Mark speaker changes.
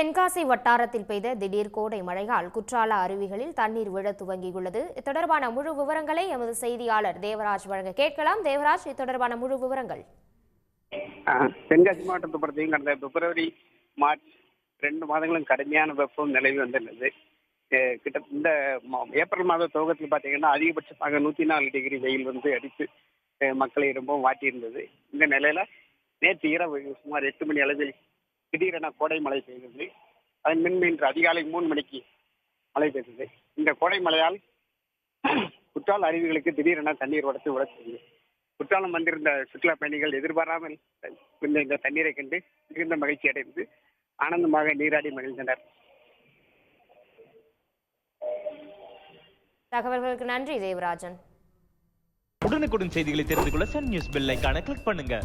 Speaker 1: தென்காசி வட்டாரத்தில் பெய்த திடீர் கோடை மழையால் குற்றால அருவிகளில் தண்ணீர் விழ துவங்கியுள்ளது. தொடர்பான முழு விவரங்களை எமது செய்தியாளர் தேவராஜ் வழங்க கேட்கலாம். தேவராஜ் இத்தொடர்பான முழு விவரங்கள்.
Speaker 2: தென்காசி மாவட்டத்தை பொறுத்தையும் கடந்த பிப்ரவரி மார்ச் ரெண்டு மாதங்களும் கடுமையான வெப்பம் நிலவி வந்துள்ளது. கிட்ட இந்த மா- ஏப்ரல் மாத துவக்கத்தில் பார்த்தீங்கன்னா அதிகபட்சமாக நூற்றி நாலு டிகிரி வெயில் வந்து அடித்து மக்களை ரொம்பவும் வாட்டியிருந்தது. இந்த நிலையில நேற்று இரவு சுமார் எட்டு மணி அளவில் திடீரென கோடை மழை பெய்தது. அதன் பின்பு இன்று அதிகாலை மூணு மணிக்கு மழை பெய்தது. இந்த கோடை மழையால் குற்றால அருவிகளுக்கு திடீரென தண்ணீர் உடச்சு உடச்சது குற்றாலம் வந்திருந்த சுற்றுலா பயணிகள் எதிர்பாராமல் இந்த இந்த தண்ணீரை கண்டு மிகுந்த மகிழ்ச்சி அடைந்து ஆனந்தமாக நீராடி மகிழ்ந்தனர்.
Speaker 1: தகவல்களுக்கு நன்றி தேவராஜன்.
Speaker 3: உடனுக்குடன் செய்திகளை தெரிந்து கொள்ள சன் நியூஸ் பெல் ஐகானை கிளிக் பண்ணுங்க.